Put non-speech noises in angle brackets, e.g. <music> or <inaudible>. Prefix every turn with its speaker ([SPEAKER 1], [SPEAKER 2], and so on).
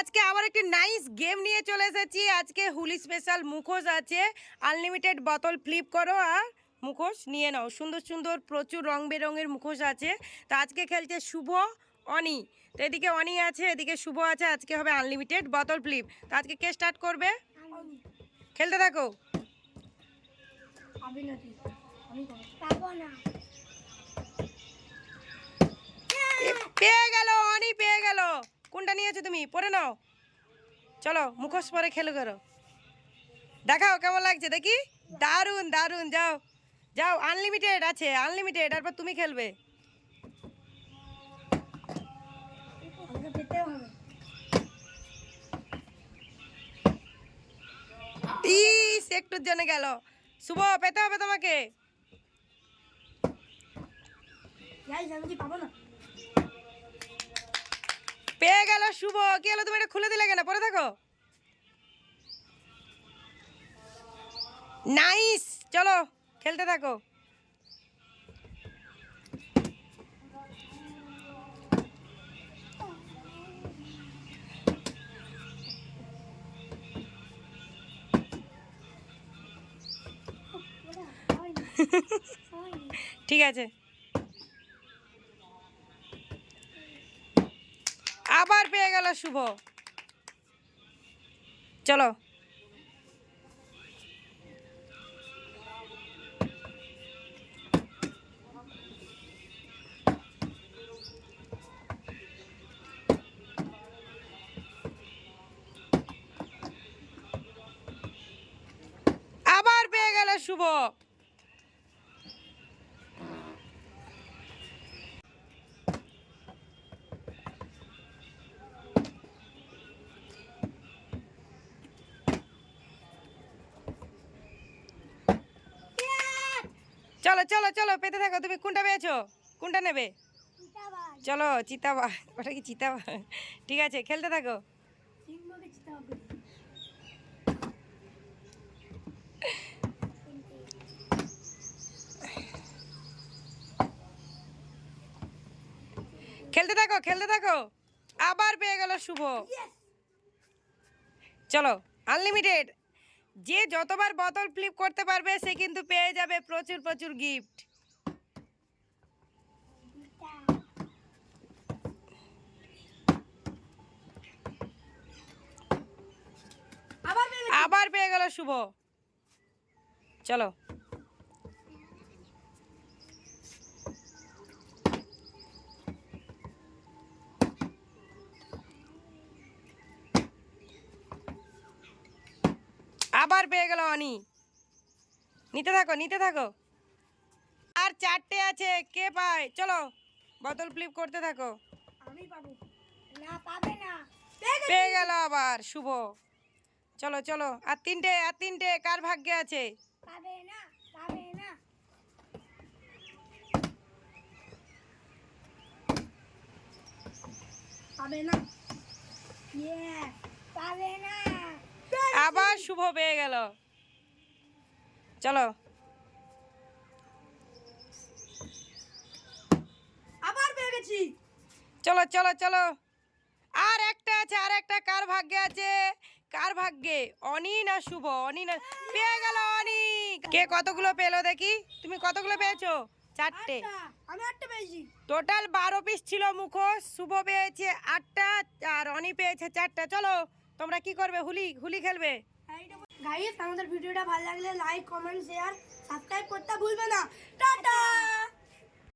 [SPEAKER 1] আজকে আবার একটি নাইস গেম নিয়ে চলে এসেছি। আজকে হুলি স্পেশাল মুখোশ আছে। আনলিমিটেড বোতল ফ্লিপ করো আর মুখোশ নিয়ে নাও। সুন্দর সুন্দর প্রচুর রং বেরঙের মুখোশ আছে। তো আজকে খেলছে শুভ অনি। তো এদিকে অনি আছে এদিকে শুভ আছে। আজকে হবে আনলিমিটেড বোতল ফ্লিপ তো আজকে কে স্টার্ট করবে? খেলতে থাকো। পেয়ে গেল অনি কোনটা নিয়েছো তুমি? পরে নাও। চলো, মুখোশ পরে খেলো করো। দেখাও কেমন লাগছে, দেখি? দারুণ দারুণ যাও। যাও আনলিমিটেড আছে আনলিমিটেড তারপর তুমি খেলবে। একটুর জন্য গেল। শুভ, পেতে হবে তোমাকে।
[SPEAKER 2] না?
[SPEAKER 1] পেয়ে গেল শুভ। কি হলো তুমি এটা খুলে দিলে কেন? পরে থাকো নাইস! চলো খেলতে থাকো। <laughs> ঠিক আছে। আবার পেয়ে গেল শুভ। চলো। আবার পেয়ে গেল শুভ। চলো চলো চলো পেতে থাকো তুমি কোনটা পেয়েছ? কোনটা নেবে? চলো চিতাবা ওটা কি চিতাবা ঠিক আছে খেলতে থাকো। খেলতে থাকো খেলতে থাকো। আবার পেয়ে গেল শুভ। চলো আনলিমিটেড যে যতবার বোতল ফ্লিপ করতে পারবে সে কিন্তু পেয়ে যাবে প্রচুর প্রচুর গিফট
[SPEAKER 2] আবার পেয়ে।
[SPEAKER 1] গেল শুভ। চলো। আবার পেয়ে গেল অনি নিতে থাকো নিতে থাকো। আর চারটে আছে কে পায়? চলো বোতল ফ্লিপ করতে থাকো।
[SPEAKER 2] আমি পাবো। না পাবে না। পেয়ে।
[SPEAKER 1] গেল আবার শুভ। চলো চলো আর তিনটে আর তিনটে কার ভাগ্যে আছে?
[SPEAKER 2] পাবে না পাবে না। পাবে না। ইয়ে পাবে না।
[SPEAKER 1] আবার শুভ পেয়ে গেল। চলো।
[SPEAKER 2] আবার পেয়ে গেছি।
[SPEAKER 1] চলো চলো চলো। আর একটা আছে আর একটা কার ভাগ্যে আছে? কার ভাগ্যে? অনি না শুভ? অনি না পেয়ে গেল অনি। কে কতগুলো পেল দেখি? তুমি কতগুলো পেয়েছ? চারটে।
[SPEAKER 2] আমি আটটা পেয়েছি।
[SPEAKER 1] টোটাল বারো পিস ছিল মুখোশ। শুভ পেয়েছে আটটা আর অনি পেয়েছে চারটা। চলো। তোমরা কি করবে? হুলি হুলি খেলবে?
[SPEAKER 2] গাইস আমাদের ভিডিওটা ভালো লাগলে লাইক কমেন্ট শেয়ার সাবস্ক্রাইব করতে ভুলবে না। টাটা!